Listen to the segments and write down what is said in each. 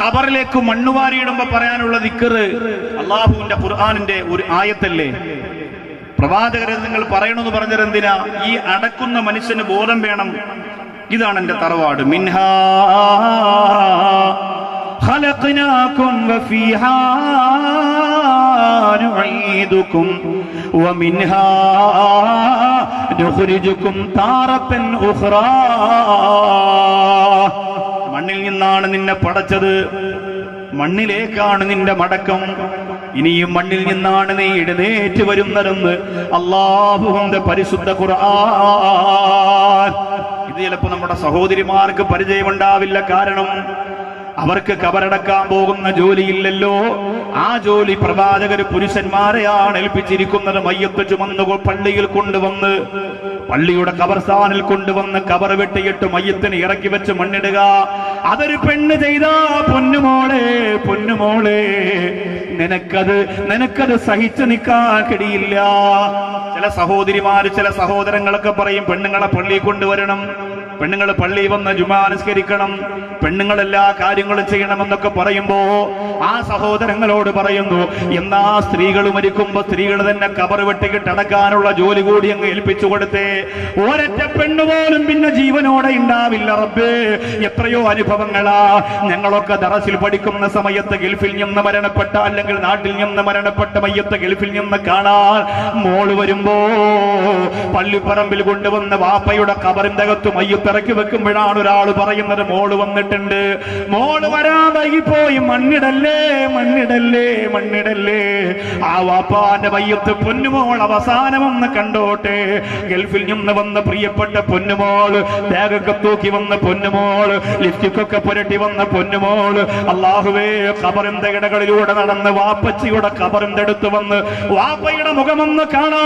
ഖബറിലേക്ക് മണ്ണുവാരിയിടുമ്പോ പറയാനുള്ള ദിക്കറ് അള്ളാഹുവിന്റെ ഖുർആാനിന്റെ ഒരു ആയത്തല്ലേ പ്രവാചകരെ നിങ്ങൾ പറയണമെന്ന് പറഞ്ഞത് എന്തിനാ ഈ അടക്കുന്ന മനുഷ്യന് ബോധം വേണം ഇതാണ് എന്റെ തറവാട് മിൻഹാ خلقناكم وفيها نعيدكم ومنها نخرجكم تارة أخرى മണ്ണിൽ നിന്നാണ് നിന്നെ പടച്ചത്. മണ്ണിലേക്കാണ് നിന്റെ മടക്കം. ഇനിയും മണ്ണിൽ നിന്നാണ് നീ എഴുന്നേറ്റ് വരുന്നതെന്ന് അള്ളാഹുവിന്റെ പരിശുദ്ധ ഖുർആൻ. ഇത് ചിലപ്പോ നമ്മുടെ സഹോദരിമാർക്ക് പരിചയമുണ്ടാവില്ല. കാരണം അവർക്ക് കബറടക്കാൻ പോകുന്ന ജോലിയില്ലല്ലോ. ആ ജോലി പ്രവാചകര് പുരുഷന്മാരെയാണ് ഏൽപ്പിച്ചിരിക്കുന്നത്. മയ്യത്ത് ചുമന്നു പള്ളിയിൽ കൊണ്ടുവന്ന് പള്ളിയുടെ കബർസ്ഥാനിൽ കൊണ്ടുവന്ന് കബർ വെട്ടിയിട്ട് മയ്യത്തിന് ഇറക്കി വെച്ച് മണ്ണിടുക. അതൊരു പെണ്ണ് ചെയ്ത പൊന്നുമോളെ പൊന്നുമോളെ നിനക്കത് നിനക്കത് സഹിച്ചു നിൽക്കാൻ കഴിയില്ല. ചില സഹോദരിമാര് ചില സഹോദരങ്ങളൊക്കെ പറയും പെണ്ണുങ്ങളെ പള്ളിയിൽ കൊണ്ടുവരണം. പെണ്ണുങ്ങൾ പള്ളി വന്ന് ജുമാനുസ്കരിക്കണം പെണ്ണുങ്ങൾ എല്ലാ കാര്യങ്ങളും ചെയ്യണമെന്നൊക്കെ പറയുമ്പോ ആ സഹോദരങ്ങളോട് പറയുന്നു എന്നാ സ്ത്രീകൾ മരിക്കുമ്പോ സ്ത്രീകൾ തന്നെ കബർ വെട്ടിക്കിട്ട് അടക്കാനുള്ള ജോലി കൂടി അങ്ങ് ഏൽപ്പിച്ചു കൊടുത്തേ. ഒരൊറ്റ പെണ്ണു പോലും പിന്നെ ജീവനോടെ ഉണ്ടാവില്ല റബ്ബേ. എത്രയോ അനുഭവങ്ങളാ. ഞങ്ങളൊക്കെ ദറസിൽ പഠിക്കുന്ന സമയത്ത് ഗൾഫിൽ നിന്ന് മരണപ്പെട്ട അല്ലെങ്കിൽ നാട്ടിൽ നിന്ന് മരണപ്പെട്ട മയ്യത്ത് ഗൾഫിൽ നിന്ന് കാണാൻ മോൾ വരുമ്പോ പള്ളിപ്പറമ്പിൽ കൊണ്ടുവന്ന വാപ്പയുടെ കബറിന്റെ അകത്ത് മയ്യത്തിറക്കി വെക്കുമ്പോഴാണ് ഒരാൾ പറയുന്നത് മോൾ വന്നിട്ടുണ്ട്. മോൾ വരാതായി പോയി. മണ്ണിടല്ലേ മണ്ണിടല്ലേ മണ്ണിടല്ലേ. ആ വാപ്പാന്റെ വയ്യത്ത് പൊന്നുമോൾ അവസാനം ഒന്ന് കണ്ടോട്ടെ. ഗൾഫിൽ നിന്ന് വന്ന പ്രിയപ്പെട്ട പൊന്നുമോൾ ബാഗൊക്കെ തൂക്കി വന്ന പൊന്നുമോൾ ലിഫ്റ്റിക്കൊക്കെ പുരട്ടി വന്ന പൊന്നുമോൾ അള്ളാഹുവേ കബറിന്റെ ഇടകളിലൂടെ നടന്ന് വാപ്പച്ചിയുടെ കബറിന്റെ അടുത്ത് വന്ന് വാപ്പയുടെ മുഖമൊന്ന് കാണാ.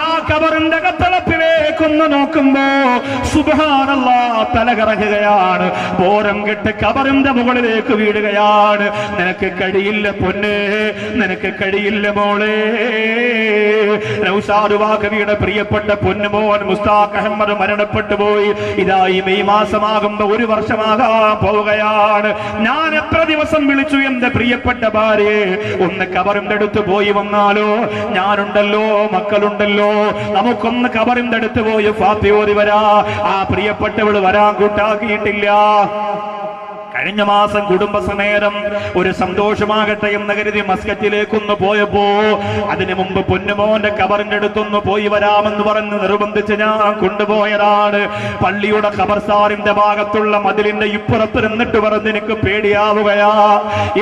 ആ കബറിന്റെ കത്തളപ്പിലേക്കൊന്ന് നോക്കുമ്പോ സുബാനല്ല തല ബോരം കെട്ട് കബറിന്റെ മുകളിലേക്ക് വീഴുകയാണ്. നിനക്ക് കഴിയില്ല പൊന്നെ നിനക്ക് കഴിയില്ല മോളെ. നൗഷാദ് പ്രിയപ്പെട്ട പൊന്നുമോൻ മുസ്താഖ് അഹമ്മദ് മരണപ്പെട്ടു പോയി. ഇതായി മെയ് മാസമാകുമ്പോ ഒരു വർഷമാകാൻ പോവുകയാണ്. ഞാൻ എത്ര ദിവസം വിളിച്ചു എന്റെ പ്രിയപ്പെട്ട ഭാര്യയെ? ഒന്ന് കബറിന്റെ അടുത്ത് പോയി വന്നാലോ? ഞാനുണ്ടല്ലോ മക്കളുണ്ടല്ലോ. നമുക്കൊന്ന് കബറിന്റെ അടുത്ത് പോയി ഫാത്തിയോതി വരാ. ആ പ്രിയപ്പെട്ടവൾ വരാൻ കൂട്ടാക്കിയിട്ടില്ല. കഴിഞ്ഞ മാസം കുടുംബസമേതം ഒരു സന്തോഷമാകട്ടെ എന്ന് കരുതി മസ്കറ്റിലേക്കൊന്ന് പോയപ്പോ അതിനു മുമ്പ് പൊന്നുമോന്റെ കബറിന്റെ അടുത്തൊന്ന് പോയി വരാമെന്ന് പറഞ്ഞ് നിർബന്ധിച്ച് ഞാൻ കൊണ്ടുപോയതാണ്. പള്ളിയുടെ കബർസാറിന്റെ ഭാഗത്തുള്ള മതിലിന്റെ ഇപ്പുറത്ത് നിന്നിട്ട് പറഞ്ഞ് എനിക്ക് പേടിയാവുകയാ.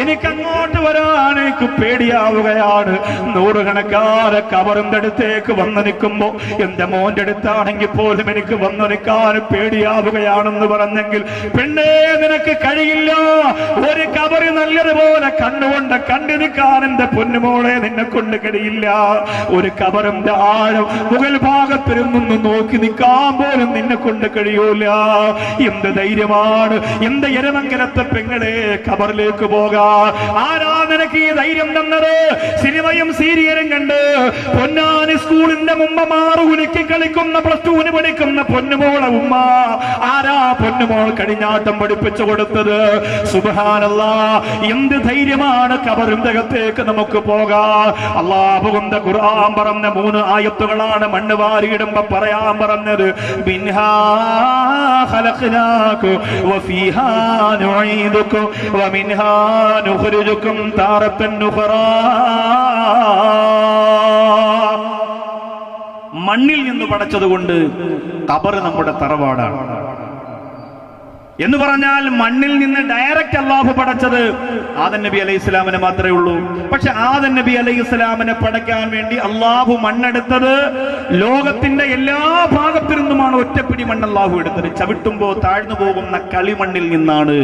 എനിക്ക് അങ്ങോട്ട് വരാൻ എനിക്ക് പേടിയാവുകയാണ്. നൂറുകണക്കാരെ കബറിന്റെ അടുത്തേക്ക് വന്ന് നിൽക്കുമ്പോ എന്റെ മോന്റെ അടുത്താണെങ്കിൽ പോലും എനിക്ക് വന്ന് നിൽക്കാൻ പേടിയാവുകയാണെന്ന് പറഞ്ഞെങ്കിൽ പെണ്ണേ നിനക്ക് കഴിയില്ല ഒരു കബറ് നല്ലതുപോലെ കണ്ണുകൊണ്ട് കണ്ടു നിൽക്കാൻ എന്റെ പൊന്നുമോളെ നിന്നെ കൊണ്ട് കഴിയില്ല. ഒരു കബറിന്റെ ആഴം മുകൾ ഭാഗത്തിരുന്നൊന്ന് നോക്കി നിൽക്കാൻ പോലും നിന്നെ കൊണ്ട് കഴിയൂല. എന്ത് ധൈര്യമാണ്? എന്ത് എരമംഗലത്തെ പെങ്ങളെ കബറിലേക്ക് പോകാ? ആരാ നിനക്ക് ഈ ധൈര്യം തന്നത്? സിനിമയും സീരിയലും കണ്ട് പൊന്നാനി സ്കൂളിന്റെ മുമ്പ് മാറു ഉലുക്കി കളിക്കുന്ന പ്ലസ് ടുവിന് പഠിക്കുന്ന പൊന്നുമോളെ ഉമ്മ. ആരാ പൊന്നുമോൾ കടിഞ്ഞാട്ടം പഠിപ്പിച്ചു കൊടുത്തത്? സുബാനല്ല എന്ത് ധൈര്യമാണ് കബറിന്റെ അകത്തേക്ക് നമുക്ക് പോകാം അള്ളാഹുവിന്റെ ഖുർആൻ പറഞ്ഞ മൂന്ന് ആയത്തുകളാണ് മണ്ണ് വാരിയിടുമ്പോ പറയാൻ പറഞ്ഞത്. താറത്തൻ മണ്ണിൽ നിന്ന് പടച്ചതുകൊണ്ട് കബറ് നമ്മുടെ തറവാടാണ്. എന്ന് പറഞ്ഞാൽ മണ്ണിൽ നിന്ന് ഡയറക്റ്റ് അള്ളാഹു പടച്ചത് ആദൻ നബി അലൈഹി ഇസ്ലാമിനെ മാത്രമേ ഉള്ളൂ. പക്ഷെ ആദൻ നബി അലൈഹി ഇസ്ലാമിനെ പടയ്ക്കാൻ വേണ്ടി അള്ളാഹു മണ്ണെടുത്തത് ലോകത്തിന്റെ എല്ലാ ഭാഗത്തു നിന്നുമാണ് ഒറ്റപ്പിടി മണ്ണ് അള്ളാഹു എടുത്തത്. ചവിട്ടുമ്പോ താഴ്ന്നു പോകുന്ന കളിമണ്ണിൽ നിന്നാണ്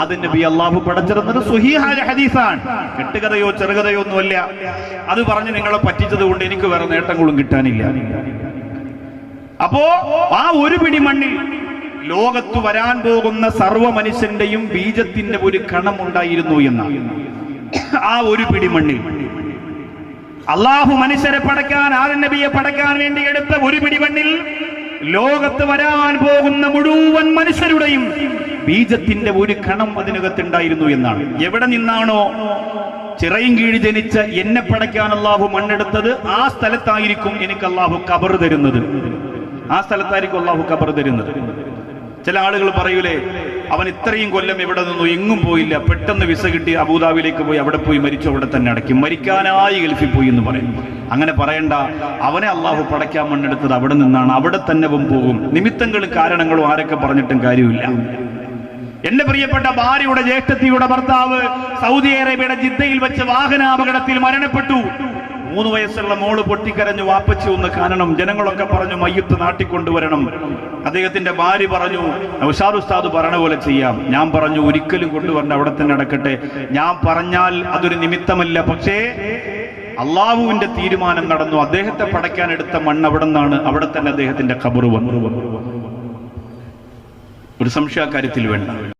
ആദൻ നബി അള്ളാഹു പടച്ചിരുന്നത് സുഹീഹായ ഹദീസാണ്. കെട്ടുകഥയോ ചെറുകഥയോ ഒന്നുമല്ല. അത് പറഞ്ഞ് നിങ്ങളെ പറ്റിച്ചത് കൊണ്ട് എനിക്ക് വേറെ നേട്ടങ്ങളും കിട്ടാനില്ല. അപ്പോ ആ ഒരു പിടി മണ്ണിൽ ലോകത്ത് വരാൻ പോകുന്ന സർവ മനുഷ്യന്റെയും ബീജത്തിന്റെ ഒരു കണം ഉണ്ടായിരുന്നു എന്ന. ആ ഒരു പിടി മണ്ണിൽ അള്ളാഹു മനുഷ്യരെ പടക്കാൻ നബിയെ പടക്കാൻ വേണ്ടി എടുത്ത ഒരു പിടി മണ്ണിൽ ലോകത്ത് വരാൻ പോകുന്ന മുഴുവൻ മനുഷ്യരുടെയും ബീജത്തിന്റെ ഒരു കണം അതിനകത്തുണ്ടായിരുന്നു എന്നാണ്. എവിടെ നിന്നാണോ ചിറയും കീഴ് ജനിച്ച എന്നെ പടയ്ക്കാൻ അള്ളാഹു മണ്ണെടുത്തത് ആ സ്ഥലത്തായിരിക്കും എനിക്ക് അള്ളാഹു കബർ തരുന്നത്. ആ സ്ഥലത്തായിരിക്കും അള്ളാഹു കബർ തരുന്നത്. ചില ആളുകൾ പറയൂലേ അവൻ ഇത്രയും കൊല്ലം ഇവിടെ നിന്നു? എങ്ങും പോയില്ല. പെട്ടെന്ന് വിസ കിട്ടി അബുദാബിയിലേക്ക് പോയി. അവിടെ പോയി മരിച്ചു അവിടെ തന്നെ അടക്കി മരിക്കാനായി ഗൾഫിൽ പോയി എന്ന് പറയും. അങ്ങനെ പറയണ്ട. അവനെ അള്ളാഹു പടയ്ക്കാൻ മണ്ണെടുത്തത് അവിടെ നിന്നാണ്. അവിടെ തന്നെ പോകും. നിമിത്തങ്ങളും കാരണങ്ങളും ആരൊക്കെ പറഞ്ഞിട്ടും കാര്യമില്ല. എന്റെ പ്രിയപ്പെട്ട ഭാര്യയുടെ ജ്യേഷ്ഠത്തിയുടെ ഭർത്താവ് സൗദി അറേബ്യയുടെ ജിദ്ദയിൽ വെച്ച് വാഹനാപകടത്തിൽ മരണപ്പെട്ടു. മൂന്ന് വയസ്സുള്ള മോൾ പൊട്ടിക്കരഞ്ഞു വാപ്പച്ചു ഒന്ന് കാണണം. ജനങ്ങളൊക്കെ പറഞ്ഞു മയ്യത്ത് നാട്ടിക്കൊണ്ടുവരണം. അദ്ദേഹത്തിന്റെ ഭാര്യ പറഞ്ഞു ഉഷാർ ഉസ്താദ് പറഞ്ഞ പോലെ ചെയ്യാം. ഞാൻ പറഞ്ഞു ഒരിക്കലും കൊണ്ടുവരണ്ട അവിടെ തന്നെ അടക്കട്ടെ ഞാൻ പറഞ്ഞാൽ അതൊരു നിമിത്തമല്ല. പക്ഷേ അള്ളാഹുവിന്റെ തീരുമാനം നടന്നു. അദ്ദേഹത്തെ പടയ്ക്കാൻ എടുത്ത മണ്ണ് അവിടെ നിന്നാണ്. അവിടെ തന്നെ അദ്ദേഹത്തിന്റെ ഖബർ വന്നു. ഒരു സംശയ കാര്യത്തിൽ വേണ്ട.